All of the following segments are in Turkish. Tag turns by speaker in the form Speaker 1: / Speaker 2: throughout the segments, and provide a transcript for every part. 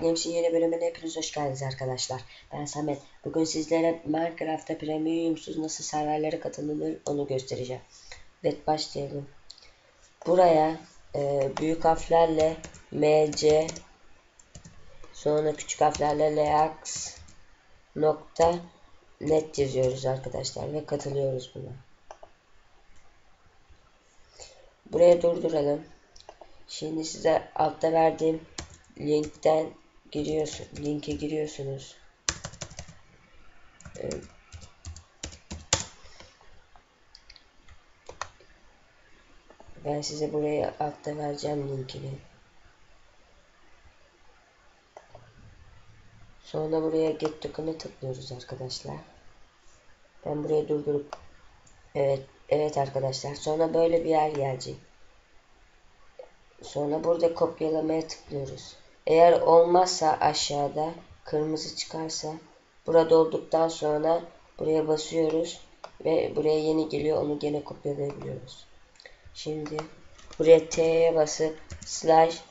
Speaker 1: Games'in yeni bölümüne hepiniz hoş geldiniz arkadaşlar. Ben Samet. Bugün sizlere Minecraft'ta premiumsuz nasıl serverlere katılınır onu göstereceğim. Evet başlayalım. Buraya e, büyük harflerle MC sonra küçük harflerle LX nokta net yazıyoruz arkadaşlar ve katılıyoruz buna. Buraya durduralım. Şimdi size altta verdiğim linkten giriyorsun linke giriyorsunuz. Ben size buraya altta vereceğim linkini. Sonra buraya get token'a tıklıyoruz arkadaşlar. Ben buraya durdurup evet evet arkadaşlar sonra böyle bir yer gelecek. Sonra burada kopyalamaya tıklıyoruz. Eğer olmazsa aşağıda kırmızı çıkarsa burada olduktan sonra buraya basıyoruz ve buraya yeni geliyor onu gene kopyalayabiliyoruz. Şimdi buraya T'ye basıp slash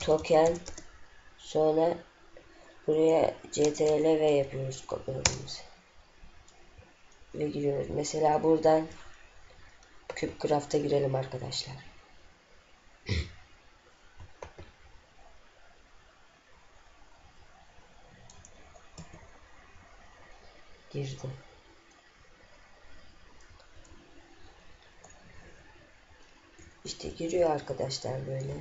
Speaker 1: token sonra buraya ctrl v yapıyoruz kopyaladığımızı ve giriyoruz. Mesela buradan CubeCraft'a girelim arkadaşlar. Girdi. İşte giriyor arkadaşlar böyle.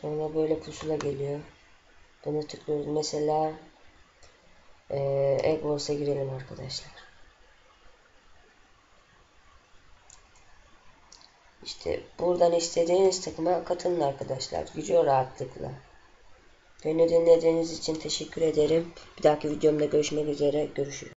Speaker 1: Sonra böyle pusula geliyor. Buna tıklıyoruz. Mesela e, Eggwars'a girelim arkadaşlar. İşte buradan istediğiniz takıma katılın arkadaşlar. Gidiyor rahatlıkla. Beni dinlediğiniz için teşekkür ederim. Bir dahaki videomda görüşmek üzere. Görüşürüz.